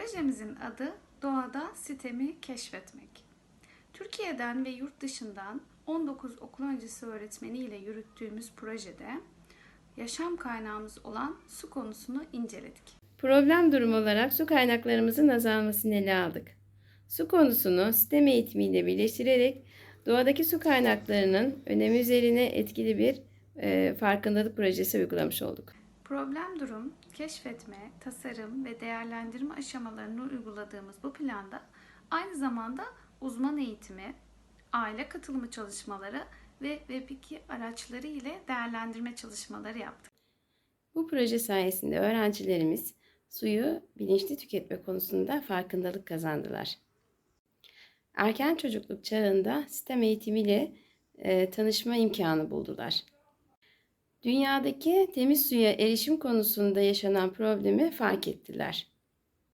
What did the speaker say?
Projemizin adı Doğada Sitemi Keşfetmek. Türkiye'den ve yurt dışından 19 okul öncesi öğretmeniyle yürüttüğümüz projede yaşam kaynağımız olan su konusunu inceledik. Problem durumu olarak su kaynaklarımızın azalmasını ele aldık. Su konusunu sistem eğitimiyle birleştirerek doğadaki su kaynaklarının önemi üzerine etkili bir e, farkındalık projesi uygulamış olduk. Problem durum, keşfetme, tasarım ve değerlendirme aşamalarını uyguladığımız bu planda aynı zamanda uzman eğitimi, aile katılımı çalışmaları ve Web2 araçları ile değerlendirme çalışmaları yaptık. Bu proje sayesinde öğrencilerimiz suyu bilinçli tüketme konusunda farkındalık kazandılar. Erken çocukluk çağında sistem eğitimiyle e, tanışma imkanı buldular. Dünyadaki temiz suya erişim konusunda yaşanan problemi fark ettiler.